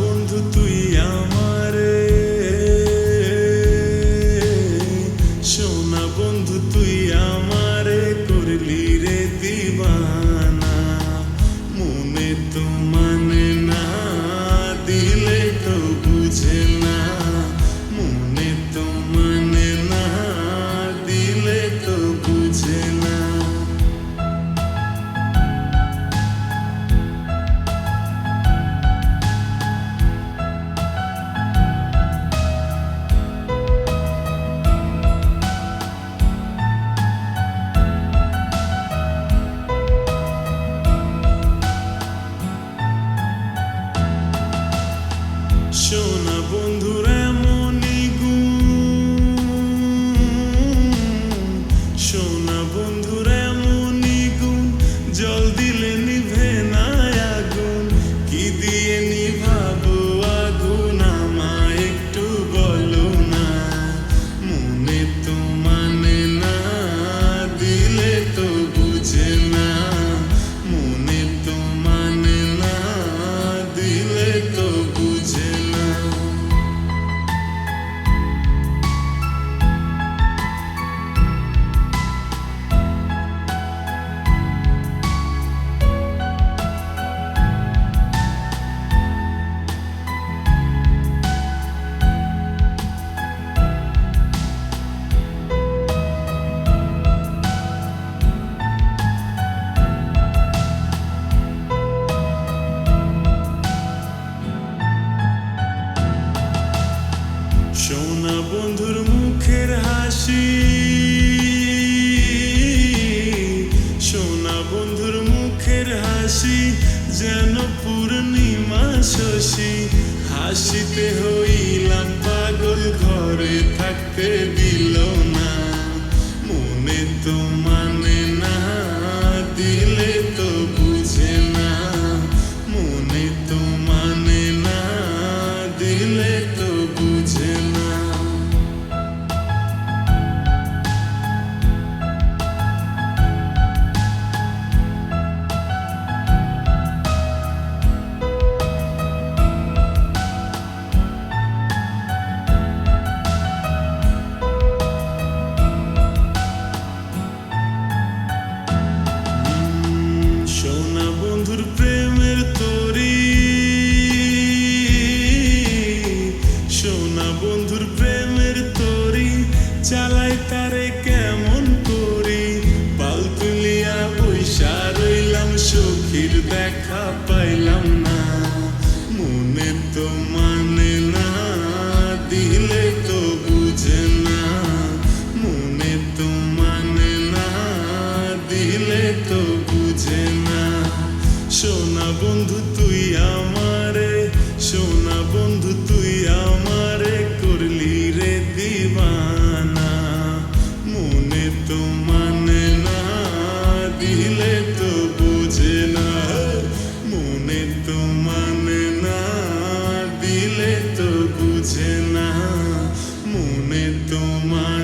বন্ধু, তুই আমারে। শোনা বন্ধু, তুই আমারে করলি রে দিবানা। মনে তো মানে না, দিলে তো বুঝে হাসি যেন পূর্ণিমা শশী। হাসিতে হইলাম পাগল ঘরে থাকতে দিল না। মনে তো মানে বন্ধুর প্রেমের তরি, চালাই তারে কেমন করি? পাল তুলিয়া বৈশা রইলাম, সখীর দেখা পাইলাম না। মনে তো মানে না, দিলে তো বুঝে না। মনে তো মানে না, দিলে তো বুঝে না। সোনা বন্ধু, তুই আমারে, সোনা বন্ধু তুই মনে তো